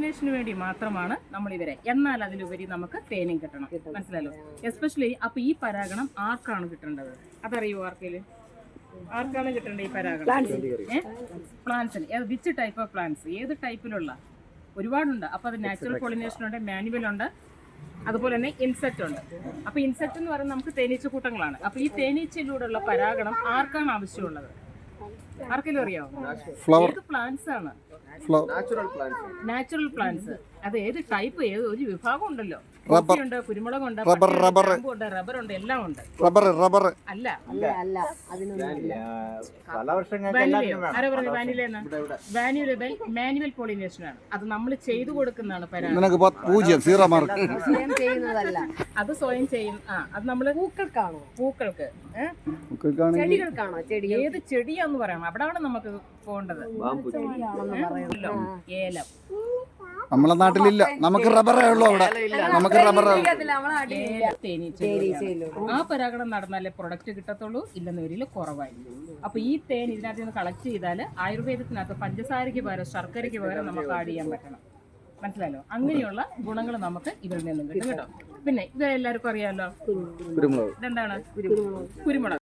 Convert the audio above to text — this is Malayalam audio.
പോളിനേഷന് വേണ്ടി മാത്രമാണ് നമ്മൾ ഇവരെ എന്നാൽ അതിലുപരി നമുക്ക് തേനും കിട്ടണം. മനസ്സിലായല്ലോ? എസ്പെഷ്യലി അപ്പൊ ഈ പരാഗണം ആർക്കാണ് കിട്ടേണ്ടത്? അതറിയോ ആർക്കേൽ? ആർക്കാണ് കിട്ടേണ്ടത് ഈ പരാഗണം? പ്ലാന്റ്സിന് വിച്ച് ടൈപ്പ് ഓഫ് പ്ലാന്റ്സ് ഏത് ടൈപ്പിലുള്ള ഒരുപാടുണ്ട്. അപ്പൊ അത് നാച്ചുറൽ പോളിനേഷൻ ഉണ്ട് മാനുവൽ ഉണ്ട് അതുപോലെ തന്നെ ഇൻസെക്റ്റ് ഉണ്ട്. അപ്പൊ ഇൻസെക്റ്റ് എന്ന് പറയുന്നത് നമുക്ക് തേനീച്ച കൂട്ടങ്ങളാണ്. അപ്പൊ ഈ തേനീച്ചയിലൂടെയുള്ള പരാഗണം ആർക്കാണ് ആവശ്യമുള്ളത്? ആർക്കെങ്കിലും അറിയാമോ ഫ്ലവർ പ്ലാന്റ്സ് ആണ്? നാച്ചുറൽ പ്ലാന്റ്സ് അത് ഏത് ടൈപ്പ് ഏത് ഒരു വിഭാഗം ഉണ്ടല്ലോ. റബ്ബർ. ഉണ്ട് കുരുമുളകുണ്ട് റബ്ബർ, റബ്ബർ. ഉണ്ട് റബ്ബർ ഉണ്ട് എല്ലാം ഉണ്ട്. റബ്ബർ റബ്ബർ അല്ല. അല്ല. ആരാ പറഞ്ഞു വാനിലെന്ന് വാനില മാനുവൽ പോളിനേഷൻ ആണ്. അത് നമ്മൾ ചെയ്തു കൊടുക്കുന്നതാണ് സ്വയം ചെയ്യുന്നതല്ല. അത് സ്വയം ചെയ്യും. ആ അത് നമ്മൾ പൂക്കൾക്കാണോ? പൂക്കൾക്ക് ഏ? ചെടികൾക്കാണോ? ചെടി ഏത് ചെടിയാന്ന് പറയാം. അവിടെയാണ് നമുക്ക് പോകേണ്ടത്. ചെടിയാണെന്ന് പറയുന്നത് ഏലം. നമ്മളെ നാട്ടിലില്ല. നമുക്ക് റബ്ബറേ ഉള്ളൂ അവിടെ. നമുക്ക് റബ്ബറേ ഉള്ളൂ. ഏലം തേനീച്ചയിലൂടെ. ആ പരാഗണം നടന്നാലേ പ്രൊഡക്റ്റ് കിട്ടത്തുള്ളൂ. ഇല്ലെന്ന് വരിയിൽ കുറവായിരിക്കും. അപ്പൊ ഈ തേൻ ഇതിനകത്ത് നിന്ന് കളക്ട് ചെയ്താൽ ആയുർവേദത്തിനകത്ത് പഞ്ചസാരയ്ക്ക് പകരം ശർക്കരയ്ക്ക് പകരം നമുക്ക് ആഡ് ചെയ്യാൻ പറ്റണം. മനസ്സിലായല്ലോ? അങ്ങനെയുള്ള ഗുണങ്ങൾ നമുക്ക് ഇവരിൽ നിന്നും കിട്ടും കേട്ടോ. പിന്നെ ഇവരെല്ലാവർക്കും അറിയാമല്ലോ ഇതെന്താണ്? കുരുമുളക്.